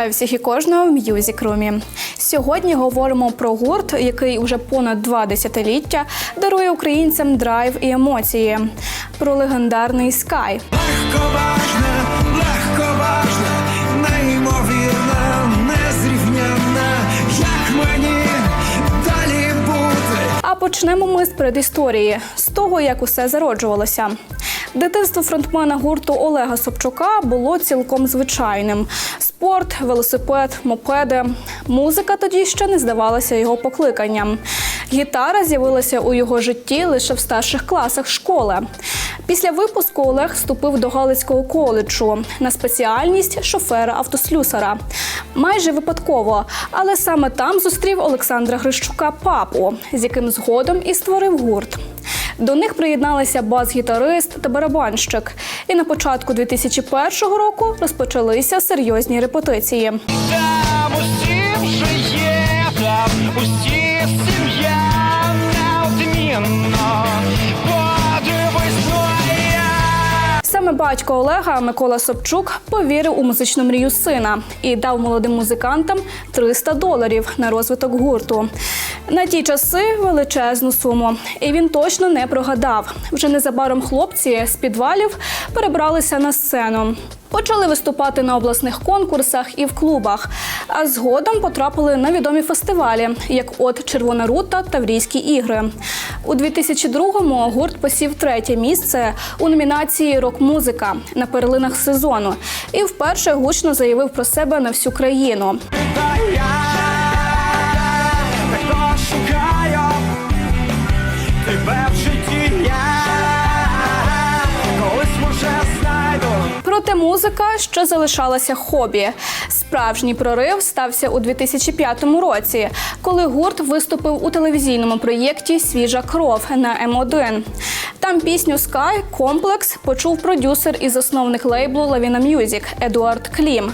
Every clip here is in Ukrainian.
Вітаю всіх і кожного в Music Room. Сьогодні говоримо про гурт, який уже понад два десятиліття дарує українцям драйв і емоції. Про легендарний Sky. Легковажне, неймовірне, незрівнянне, як мені далі бути. А почнемо ми з предісторії, з того, як усе зароджувалося. Дитинство фронтмена гурту Олега Собчука було цілком звичайним: спорт, велосипед, мопеди. Музика тоді ще не здавалася його покликанням. Гітара з'явилася у його житті лише в старших класах школи. Після випуску Олег вступив до Галицького коледжу на спеціальність шофера-автослюсара. Майже випадково, але саме там зустрів Олександра Грищука папу, з яким згодом і створив гурт. До них приєдналися бас-гітарист та барабанщик. І на початку 2001 року розпочалися серйозні репетиції. Там усім же є, там усі сім'я неодмінно. Саме батько Олега Микола Собчук повірив у музичну мрію сина і дав молодим музикантам 300 доларів на розвиток гурту. На ті часи величезну суму, і він точно не прогадав. Вже незабаром хлопці з підвалів перебралися на сцену. Почали виступати на обласних конкурсах і в клубах, а згодом потрапили на відомі фестивалі, як от Червона рута та Врійські ігри. У 2002-му гурт посів третє місце у номінації Рок-музика на перлинах сезону і вперше гучно заявив про себе на всю країну. Проте музика ще залишалася хобі. Справжній прорив стався у 2005 році, коли гурт виступив у телевізійному проєкті Свіжа кров на М1. Там пісню Sky Комплекс почув продюсер і засновник лейблу Lavina Music Едуард Клім.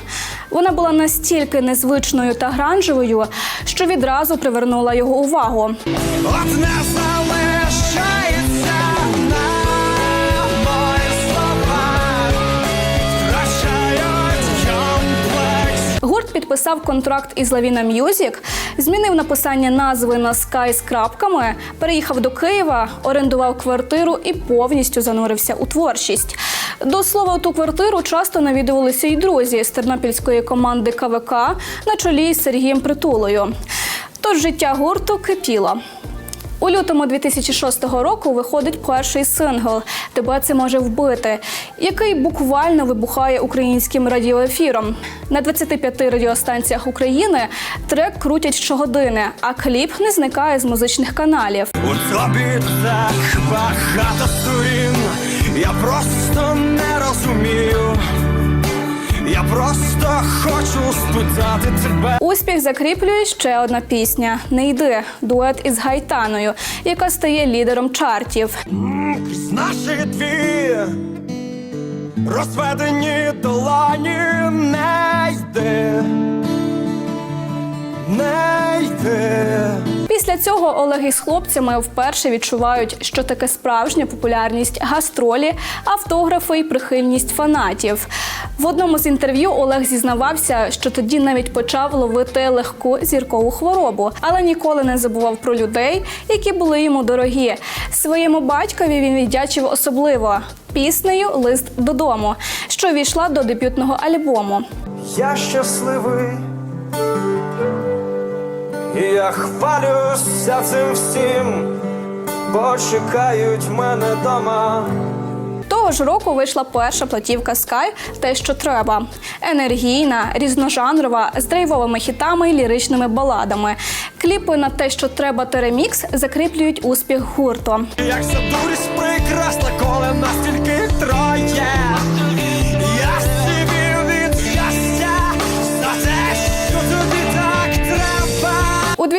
Вона була настільки незвичною та гранжевою, що відразу привернула його увагу. От підписав контракт із Lavina Music, змінив написання назви на Sky з крапками, переїхав до Києва, орендував квартиру і повністю занурився у творчість. До слова, ту квартиру часто навідувалися й друзі з тернопільської команди КВК на чолі з Сергієм Притулою. Тож життя гурту кипіло. У лютому 2006 року виходить перший сингл Тебе це може вбити, який буквально вибухає українським радіоефіром. На 25 радіостанціях України трек крутять щогодини, а кліп не зникає з музичних каналів. У тобі так багато сторін, я просто не розумію. Хочу спитати тебе. Успіх закріплює ще одна пісня Не йди дует із Гайтаною, яка стає лідером чартів. З наших дві розведені долані не йди, не йди. Після цього Олег із хлопцями вперше відчувають, що таке справжня популярність, гастролі, автографи і прихильність фанатів. В одному з інтерв'ю Олег зізнавався, що тоді навіть почав ловити легку зіркову хворобу, але ніколи не забував про людей, які були йому дорогі. Своєму батькові він віддячив особливо піснею Лист додому, що війшла до дебютного альбому. Я щасливий, і я хвалюся цим всім, бо чекають мене дома. Того ж року вийшла перша платівка Sky Те, що треба. Енергійна, різножанрова, з драйвовими хітами і ліричними баладами. Кліпи на те, що треба та ремікс, закріплюють успіх гурту. Як ця дурість прекрасна, коли нас тільки троє.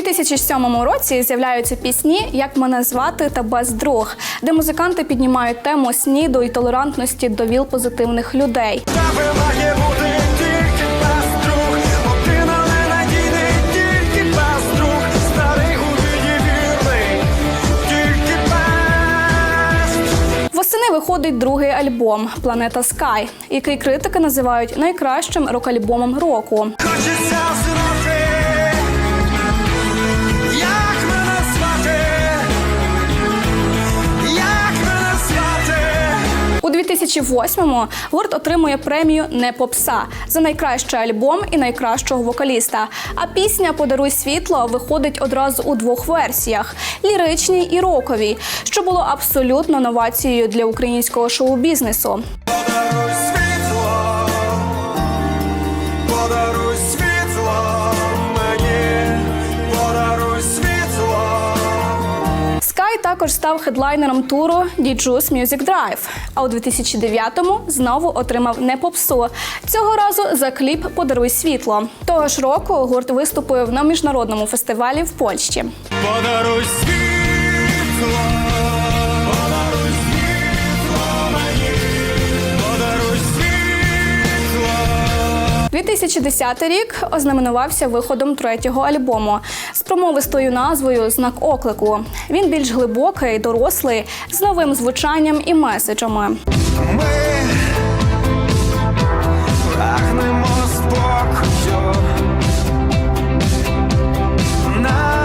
2007 році з'являються пісні Як мене звати та без друг, де музиканти піднімають тему сніду і толерантності до віл позитивних людей. Восени виходить виходить другий альбом Планета Скай, який критики називають найкращим рок-альбомом року. Хочеться 2008-му гурт отримує премію Не попса за найкращий альбом і найкращого вокаліста. А пісня Подаруй світло виходить одразу у двох версіях: ліричній і роковій, що було абсолютно новацією для українського шоу-бізнесу. Також став хедлайнером туру Діджус Music Drive, а у 2009-му знову отримав не попсу. Цього разу за кліп Подаруй світло. Того ж року гурт виступив на міжнародному фестивалі в Польщі. Подаруй світло, 2010 рік ознаменувався виходом третього альбому з промовистою назвою Знак оклику. Він більш глибокий, дорослий, з новим звучанням і меседжами. Ми прагнемо спокою на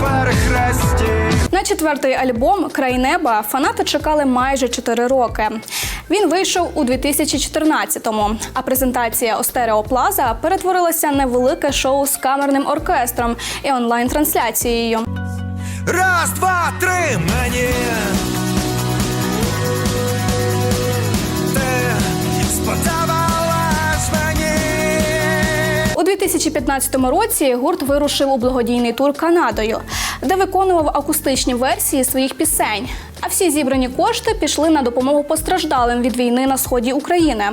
перехресті. На четвертий альбом Край неба фанати чекали майже 4 роки. Він вийшов у 2014-му, а презентація Остереоплаза перетворилася на велике шоу з камерним оркестром і онлайн-трансляцією. Раз, два, три, мені. У 2015 році гурт вирушив у благодійний тур Канадою, де виконував акустичні версії своїх пісень. А всі зібрані кошти пішли на допомогу постраждалим від війни на сході України.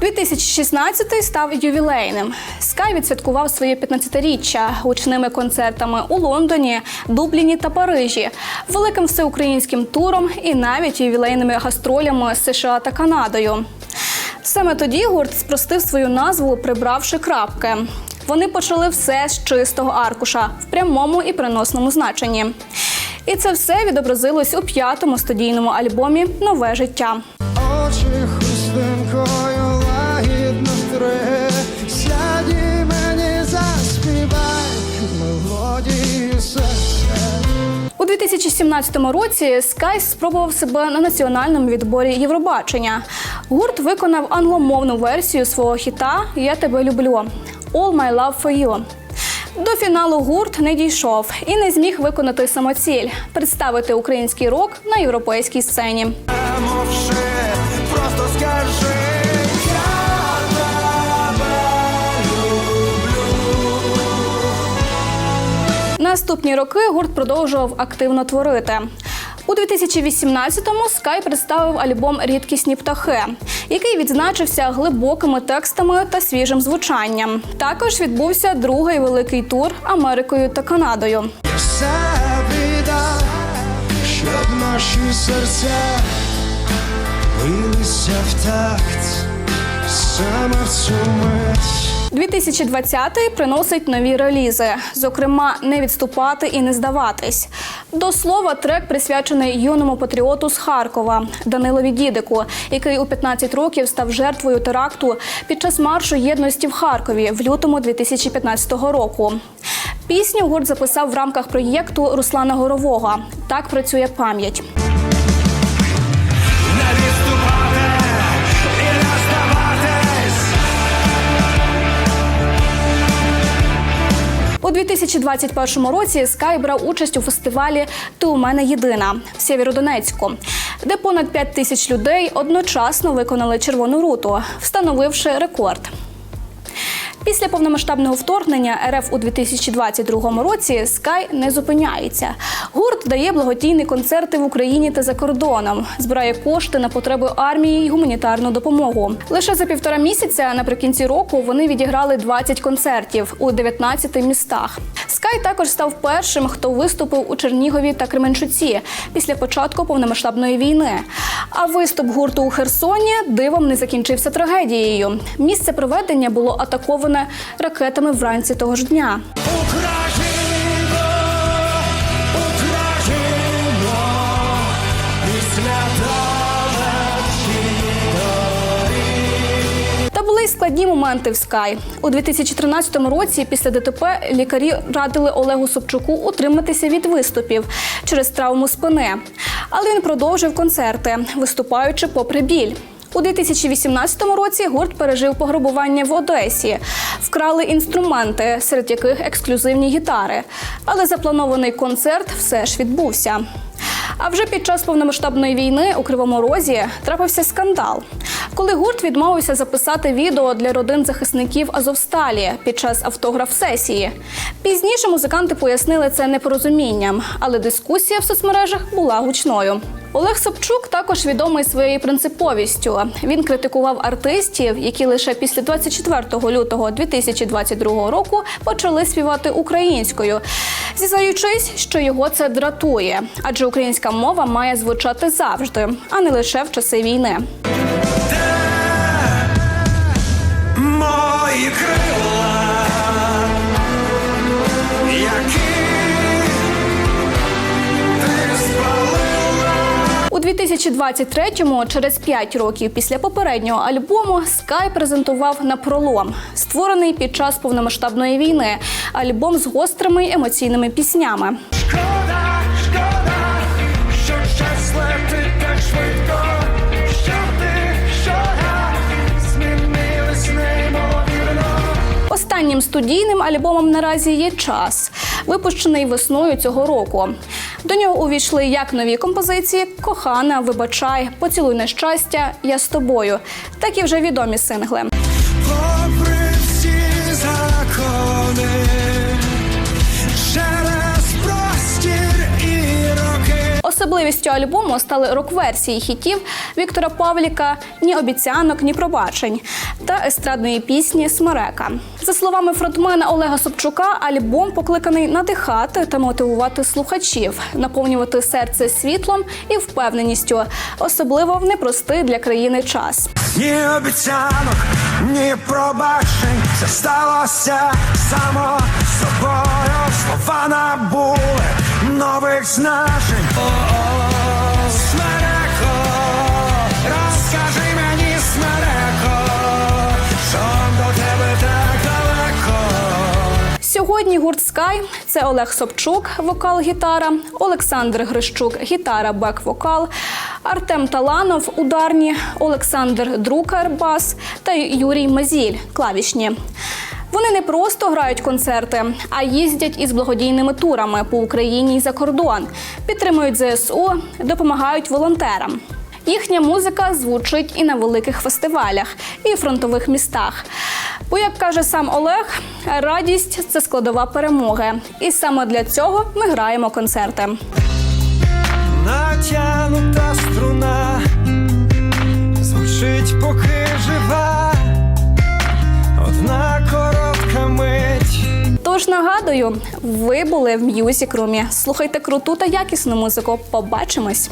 2016 став ювілейним. Скай відсвяткував своє 15-річчя гучними концертами у Лондоні, Дубліні та Парижі, великим всеукраїнським туром і навіть ювілейними гастролями з США та Канадою. Саме тоді гурт спростив свою назву, прибравши крапки. Вони почали все з чистого аркуша в прямому і переносному значенні. І це все відобразилось у п'ятому студійному альбомі Нове життя. Очі хустинкою лагідно втри, сяді мені заспівай мелодію серця. У 2017 році Скай спробував себе на національному відборі Євробачення. Гурт виконав англомовну версію свого хіта Я тебе люблю All My Love For You. До фіналу гурт не дійшов і не зміг виконати самоціль представити український рок на європейській сцені. Наступні роки гурт продовжував активно творити. У 2018-му Скай представив альбом Рідкісні птахи, який відзначився глибокими текстами та свіжим звучанням. Також відбувся другий великий тур Америкою та Канадою. Щоб наші серця билися в такт саме в цю мить. 2020-й приносить нові релізи, зокрема, не відступати і не здаватись. До слова, трек присвячений юному патріоту з Харкова Данилові Дідику, який у 15 років став жертвою теракту під час маршу єдності в Харкові в лютому 2015 року. Пісню гурт записав в рамках проєкту Руслана Горового. Так працює пам'ять. 2021 році Скай брав участь у фестивалі Ти у мене єдина в Сєвєродонецьку, де понад 5 тисяч людей одночасно виконали червону руту, встановивши рекорд. Після повномасштабного вторгнення РФ у 2022 році Скай не зупиняється. Гурт дає благодійні концерти в Україні та за кордоном, збирає кошти на потреби армії й гуманітарну допомогу. Лише за півтора місяця наприкінці року вони відіграли 20 концертів у 19 містах. Скай також став першим, хто виступив у Чернігові та Кременчуці після початку повномасштабної війни. А виступ гурту у Херсоні дивом не закінчився трагедією. Місце проведення було атаковане ракетами вранці того ж дня. Були й складні моменти в Скай у 2013 році. Після ДТП лікарі радили Олегу Собчуку утриматися від виступів через травму спини, але він продовжив концерти, виступаючи попри біль. У 2018 році гурт пережив пограбування в Одесі. Вкрали інструменти, серед яких ексклюзивні гітари. Але запланований концерт все ж відбувся. А вже під час повномасштабної війни у Кривому Розі трапився скандал, коли гурт відмовився записати відео для родин захисників Азовсталі під час автограф-сесії. Пізніше музиканти пояснили це непорозумінням, але дискусія в соцмережах була гучною. Олег Собчук також відомий своєю принциповістю. Він критикував артистів, які лише після 24 лютого 2022 року почали співати українською, зізнаючись, що його це дратує, адже українська мова має звучати завжди, а не лише в часи війни. 2023-му, через 5 років після попереднього альбому, Скай презентував на пролом, створений під час повномасштабної війни. Альбом з гострими емоційними піснями. Шкода, шкода, що час летить так швидко. Останнім студійним альбомом наразі є час, випущений весною цього року. До нього увійшли як нові композиції Кохана, Вибачай, Поцілуй на щастя, Я з тобою, так і вже відомі сингли. Попри всі закони, через простір і роки. Особливістю альбому стали рок-версії хітів Віктора Павліка Ні обіцянок, ні пробачень та естрадної пісні Смерека. За словами фронтмена Олега Собчука, альбом покликаний надихати та мотивувати слухачів, наповнювати серце світлом і впевненістю, особливо в непростий для країни час. Ні обіцянок, ні пробачень, це сталося само собою. Слова набули нових значень. О, смереко, розкажи мені, смереко, Сьогодні гурт Скай це Олег Собчук, вокал гітара, Олександр Грищук, гітара, бек-вокал, Артем Таланов, ударні, Олександр Друкар, бас та Юрій Мазіль, клавішні. Вони не просто грають концерти, а їздять із благодійними турами по Україні і за кордон, підтримують ЗСУ, допомагають волонтерам. Їхня музика звучить і на великих фестивалях, і фронтових містах. Бо, як каже сам Олег, радість це складова перемоги. І саме для цього ми граємо концерти. Натянута струна звучить, поки жива. Одна коротка мить. Тож нагадую, ви були в М'юзік Румі. Слухайте круту та якісну музику. Побачимось!